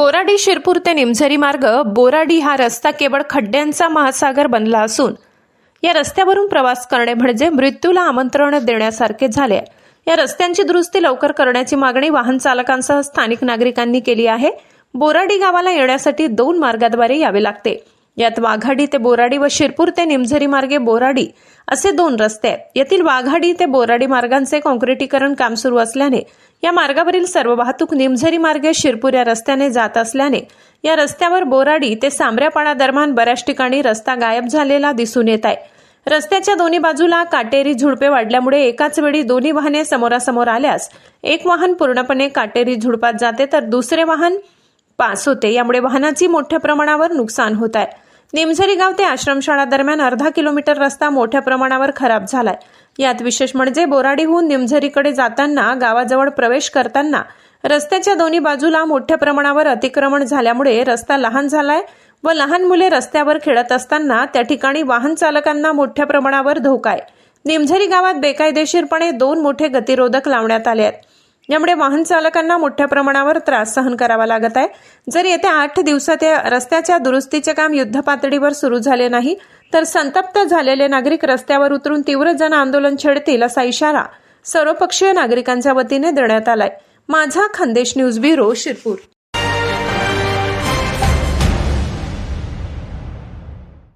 बोराडी शिरपूर ते निमझरी मार्ग बोराडी हा रस्ता केवळ खड्ड्यांचा महासागर बनला असून या रस्त्यावरून प्रवास करणे म्हणजे मृत्यूला आमंत्रण देण्यासारखे झाले. या रस्त्यांची दुरुस्ती लवकर करण्याची मागणी वाहन चालकांसह स्थानिक नागरिकांनी केली आहे. बोराडी गावाला येण्यासाठी दोन मार्गाद्वारे यावे लागते. यात वाघाडी ते बोराडी व शिरपूर ते निमझरी मार्गे बोराडी असे दोन रस्ते आहेत. येथील वाघाडी ते बोराडी मार्गांचे काँक्रिटीकरण काम सुरू असल्याने या मार्गावरील सर्व वाहतूक निमझरी मार्गे शिरपूर या रस्त्याने जात असल्याने या रस्त्यावर बोराडी ते सांबऱ्यापाडा दरम्यान बऱ्याच ठिकाणी रस्ता गायब झालेला दिसून येत आहे. रस्त्याच्या दोन्ही बाजूला काटेरी झुडपे वाढल्यामुळे एकाच वेळी दोन्ही वाहने समोरासमोर आल्यास एक वाहन पूर्णपणे काटेरी झुडपात जाते तर दुसरे वाहन पास होते. यामुळे वाहनाची मोठ्या प्रमाणावर नुकसान होत आहे. निमझरी गाव ते आश्रमशाळा दरम्यान अर्धा किलोमीटर रस्ता मोठ्या प्रमाणावर खराब झालाय. यात विशेष म्हणजे बोराडीहून निमझरीकडे जाताना गावाजवळ प्रवेश करताना रस्त्याच्या दोन्ही बाजूला मोठ्या प्रमाणावर अतिक्रमण झाल्यामुळे रस्ता लहान झालाय व लहान मुले रस्त्यावर खेळत असताना त्या ठिकाणी वाहन चालकांना मोठ्या प्रमाणावर धोका आहे. निमझरी गावात बेकायदेशीरपणे दोन मोठे गतिरोधक लावण्यात आले आहेत. यामुळे वाहन चालकांना मोठ्या प्रमाणावर त्रास सहन करावा लागत आहे. जर येत्या आठ दिवसात या रस्त्याच्या दुरुस्तीचे काम युद्धपातळीवर सुरू झाले नाही तर संतप्त झालेले नागरिक रस्त्यावर उतरून तीव्र जन आंदोलन छेडतील असा इशारा सर्वपक्षीय नागरिकांच्या वतीने देण्यात आलाय. माझा खानदेश न्यूज ब्युरो शिरपूर.